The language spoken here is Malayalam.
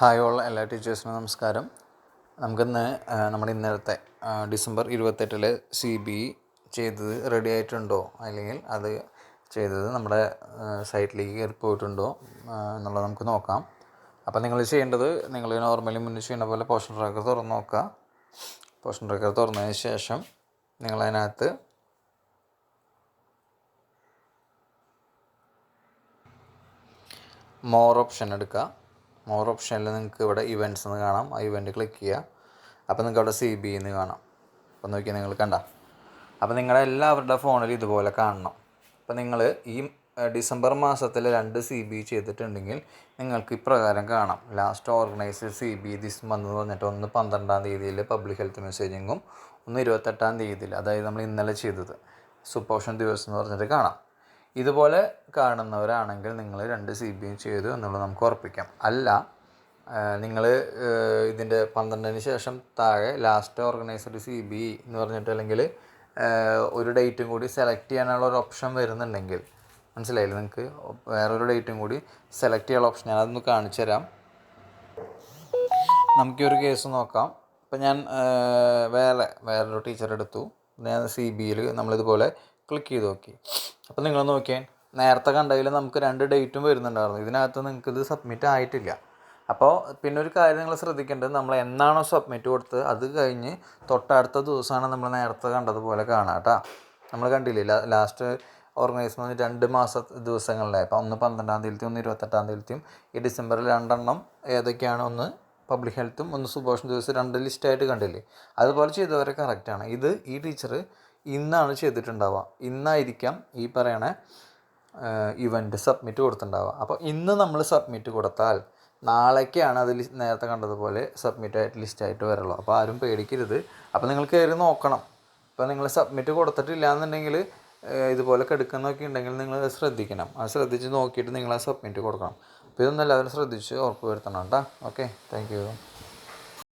ഹായ് ഓൾ എല്ലാ ടീച്ചേഴ്സിനും നമസ്കാരം. നമുക്കിന്ന് നമ്മുടെ ഇന്നലത്തെ ഡിസംബർ ഇരുപത്തെട്ടിൽ സി ബി ചെയ്തത് റെഡി ആയിട്ടുണ്ടോ? അല്ലെങ്കിൽ അത് ചെയ്തത് നമ്മുടെ സൈറ്റിലേക്ക് കയറി പോയിട്ടുണ്ടോ? എന്നുള്ളത് നമുക്ക് നോക്കാം. അപ്പോൾ നിങ്ങൾ ചെയ്യേണ്ടത് നിങ്ങൾ നോർമലി മുന്നേ ചെയ്യുന്ന പോലെ പോഷൻ ട്രാക്കർ തുറന്ന് നോക്കുക. പോഷൻ ട്രാക്കർ തുറന്നതിന് ശേഷം നിങ്ങളതിനകത്ത് മോർ ഓപ്ഷൻ എടുക്കുക. മോർ ഓപ്ഷനിൽ നിങ്ങൾക്ക് ഇവിടെ ഇവന്റ്സ് എന്ന് കാണാം. ആ ഇവന്റ് ക്ലിക്ക് ചെയ്യുക അപ്പോൾ നിങ്ങൾക്ക് അവിടെ സി ബി എന്ന് കാണാം. അപ്പോൾ നോക്കിയാൽ നിങ്ങൾ കണ്ട. അപ്പോൾ നിങ്ങളുടെ എല്ലാവരുടെ ഫോണിൽ ഇതുപോലെ കാണണം. അപ്പോൾ നിങ്ങൾ ഈ ഡിസംബർ മാസത്തിൽ രണ്ട് സി ബി ചെയ്തിട്ടുണ്ടെങ്കിൽ നിങ്ങൾക്ക് ഇപ്രകാരം കാണാം. Last organise C B this month എന്ന് പറഞ്ഞിട്ട് ഒന്ന് പന്ത്രണ്ടാം തീയതിയിൽ പബ്ലിക് ഹെൽത്ത് മെസ്സേജിങ്ങും ഒന്ന് ഇരുപത്തെട്ടാം തീയതിയിൽ അതായത് നമ്മൾ ഇന്നലെ ചെയ്തത്. സുപോഷൻ ദിവസം എന്ന് പറഞ്ഞിട്ട് കാണാം. ഇതുപോലെ കാണുന്നവരാണെങ്കിൽ നിങ്ങൾ രണ്ട് സി ബിയും ചെയ്തു എന്നുള്ളത് നമുക്ക് ഉറപ്പിക്കാം. അല്ല നിങ്ങൾ ഇതിന്റെ പന്ത്രണ്ടിന് ശേഷം താഴെ ലാസ്റ്റ് ഓർഗനൈസ്ഡ് സി ബി എന്ന് പറഞ്ഞിട്ട് അല്ലെങ്കിൽ ഒരു ഡേറ്റും കൂടി സെലക്ട് ചെയ്യാനുള്ള ഒരു ഓപ്ഷൻ വരുന്നുണ്ടെങ്കിൽ മനസ്സിലായില്ലേ നിങ്ങൾക്ക്? വേറൊരു ഡേറ്റും കൂടി സെലക്ട് ചെയ്യാനുള്ള ഓപ്ഷൻ ഞാൻ അതൊന്ന് കാണിച്ചു തരാം. നമുക്ക് ഒരു കേസ് നോക്കാം. ഇപ്പം ഞാൻ വേറെ വേറൊരു ടീച്ചർ എടുത്തു. ഞാൻ സി ബിയിൽ നമ്മളിതുപോലെ ക്ലിക്ക് ചെയ്ത് നോക്കി. അപ്പോൾ നിങ്ങൾ നോക്കിയാൽ നേരത്തെ കണ്ടതിൽ നമുക്ക് രണ്ട് ഡേറ്റും വരുന്നുണ്ടായിരുന്നു. ഇതിനകത്ത് നിങ്ങൾക്ക് ഇത് സബ്മിറ്റ് ആയിട്ടില്ല. അപ്പോൾ പിന്നെ ഒരു കാര്യം നിങ്ങൾ ശ്രദ്ധിക്കേണ്ടത് നമ്മൾ എന്നാണോ സബ്മിറ്റ് കൊടുത്തത് അത് കഴിഞ്ഞ് തൊട്ടടുത്ത ദിവസമാണ് നമ്മൾ നേരത്തെ കണ്ടതുപോലെ കാണാം കേട്ടോ. നമ്മൾ കണ്ടില്ലേ ലാസ്റ്റ് ഓർഗനൈസ് രണ്ട് മാസ ദിവസങ്ങളിലായി. അപ്പോൾ ഒന്ന് പന്ത്രണ്ടാം തീയതി ഒന്ന് ഇരുപത്തെട്ടാം തീയതിയും. ഈ ഡിസംബറിൽ രണ്ടെണ്ണം ഏതൊക്കെയാണ് ഒന്ന് പബ്ലിക് ഹെൽത്തും ഒന്ന് സുഭോഷൻ ദിവസം രണ്ട് ലിസ്റ്റായിട്ട് കണ്ടില്ലേ? അതുപോലെ ചെയ്തവരെ കറക്റ്റാണ് ഇത് ഈ ടീച്ചർ ഇന്നാണ് ചെയ്തിട്ടുണ്ടാവുക. ഇന്നായിരിക്കാം ഈ പറയണ ഇവന്റ് സബ്മിറ്റ് കൊടുത്തിട്ടുണ്ടാവുക. അപ്പോൾ ഇന്ന് നമ്മൾ സബ്മിറ്റ് കൊടുത്താൽ നാളേക്കാണ് അത് നേരത്തെ കണ്ടതുപോലെ സബ്മിറ്റ് ആയിട്ട് ലിസ്റ്റായിട്ട് വരുള്ളൂ. അപ്പോൾ ആരും പേടിക്കരുത്. അപ്പോൾ നിങ്ങൾ കയറി നോക്കണം. ഇപ്പോൾ നിങ്ങൾ സബ്മിറ്റ് കൊടുത്തിട്ടില്ല എന്നുണ്ടെങ്കിൽ ഇതുപോലെ കെടുക്കുന്നൊക്കെ ഉണ്ടെങ്കിൽ നിങ്ങൾ ശ്രദ്ധിക്കണം. അത് ശ്രദ്ധിച്ച് നോക്കിയിട്ട് നിങ്ങൾ ആ സബ്മിറ്റ് കൊടുക്കണം. അപ്പോൾ ഇതൊന്നും എല്ലാവരും ശ്രദ്ധിച്ച് ഉറപ്പ് വരുത്തണം കേട്ടോ. Okay thank